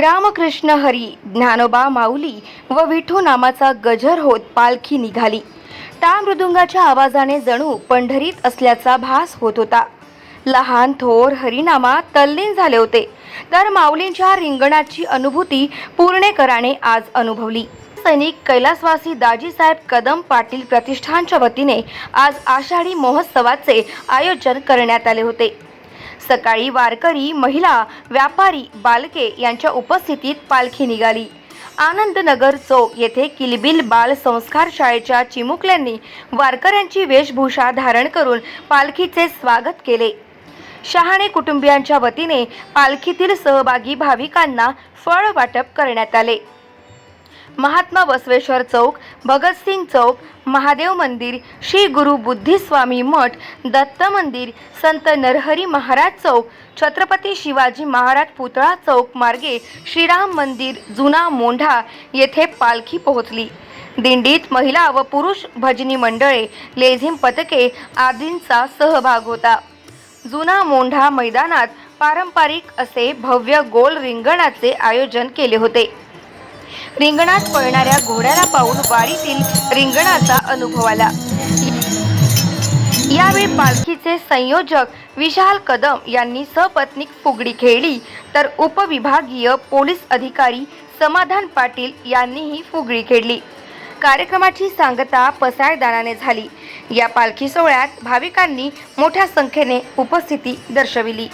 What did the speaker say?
रामकृष्ण हरी ज्ञानोबा माऊली व विठू नामाचा गजर होत पालखी निघाली. टाळ मृदुंगाच्या आवाजाने जणू पंढरीत असल्याचा भास होत होता. लहान थोर हरिनामा तल्लीन झाले होते. तर माऊलींच्या रिंगणाची अनुभूती पूर्णेकराने आज अनुभवली. सैनिक कैलासवासी दाजीसाहेब कदम पाटील प्रतिष्ठानच्या वतीने आज आषाढी महोत्सवाचे आयोजन करण्यात आले होते. सकाळी वारकरी महिला व्यापारी बालके यांच्या उपस्थितीत पालखी निघाली. आनंदनगर चौक येथे किलबिल बाल संस्कार शाळेच्या चिमुकल्यांनी वारकऱ्यांची वेशभूषा धारण करून पालखीचे स्वागत केले. शहाणे कुटुंबियांच्या वतीने पालखीतील सहभागी भाविकांना फळ वाटप करण्यात आले. महात्मा बसवेश्वर चौक भगतसिंग चौक महादेव मंदिर श्री गुरु बुद्धिस्वामी मठ दत्त मंदिर संत नरहरी महाराज चौक छत्रपती शिवाजी महाराज पुतळा चौक मार्गे श्रीराम मंदिर जुना मोंढा येथे पालखी पोहोचली. दिंडीत महिला व पुरुष भजनी मंडळे लेझिम पथके आदींचा सहभाग होता. जुना मोंढा मैदानात पारंपरिक असे भव्य गोल रिंगणाचे आयोजन केले होते. रिंगणात पळणाऱ्या घोड्याला पाहून वाडीतील रिंगणाचा अनुभव आला. यावेळी पालखीचे संयोजक विशाल कदम यांनी सपत्नीक फुगडी खेळली. तर उपविभागीय पोलीस अधिकारी समाधान पाटील यांनीही फुगडी खेळली. कार्यक्रमाची सांगता पसायदानाने झाली. या पालखी सोहळ्यात भाविकांनी मोठ्या संख्येने उपस्थिती दर्शविली.